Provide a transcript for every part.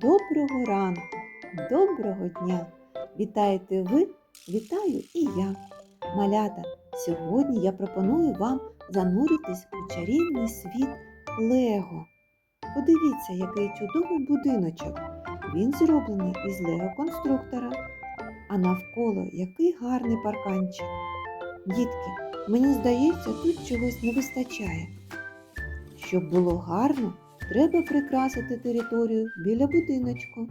Доброго ранку, доброго дня! Вітаєте ви, вітаю і я. Малята, сьогодні я пропоную вам зануритись у чарівний світ Лего. Подивіться, який чудовий будиночок. Він зроблений із Лего-конструктора. А навколо який гарний парканчик. Дітки, мені здається, тут чогось не вистачає. Щоб було гарно, треба прикрасити територію біля будиночку.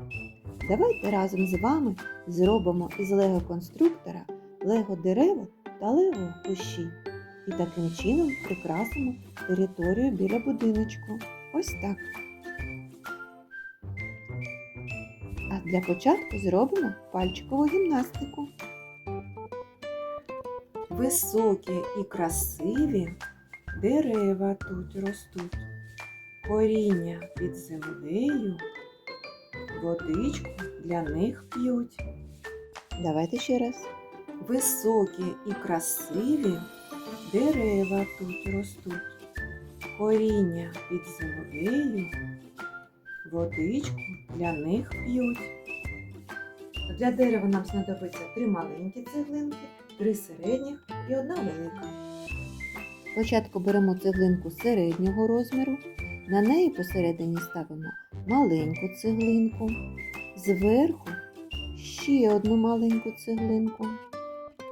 Давайте разом з вами зробимо із лего-конструктора лего дерева та лего кущі. І таким чином прикрасимо територію біля будиночку. Ось так. А для початку зробимо пальчикову гімнастику. Високі і красиві дерева тут ростуть, коріння під землею, водичку для них п'ють. Давайте ще раз. Високі і красиві дерева тут ростуть, коріння під землею, водичку для них п'ють. Для дерева нам знадобиться три маленькі цеглинки, три середніх і одна велика. Спочатку беремо цеглинку середнього розміру, на неї посередині ставимо маленьку цеглинку, зверху ще одну маленьку цеглинку.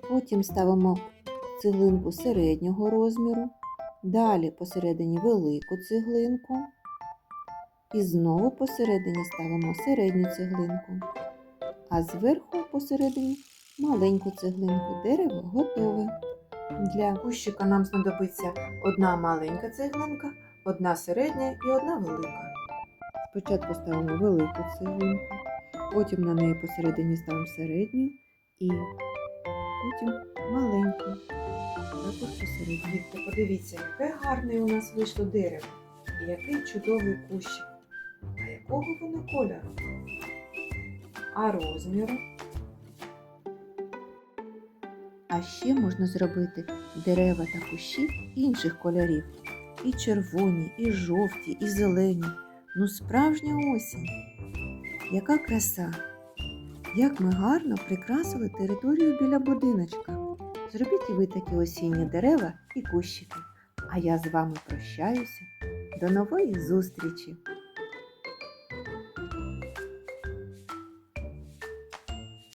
Потім ставимо цеглинку середнього розміру, далі посередині велику цеглинку. І знову посередині ставимо середню цеглинку, а зверху посередині маленьку цеглинку. Дерево готове. Для кущика нам знадобиться одна маленька цеглинка, одна середня і одна велика. Спочатку ставимо велику цеглинку, потім на неї посередині ставимо середню і потім маленьку. Також посередині. Подивіться, яке гарне у нас вийшло дерево і який чудовий кущик. А якого воно кольору? А розміру? А ще можна зробити дерева та кущі інших кольорів. І червоні, і жовті, і зелені. Ну, справжня осінь. Яка краса! Як ми гарно прикрасили територію біля будиночка. Зробіть і ви такі осінні дерева і кущики. А я з вами прощаюся. До нової зустрічі!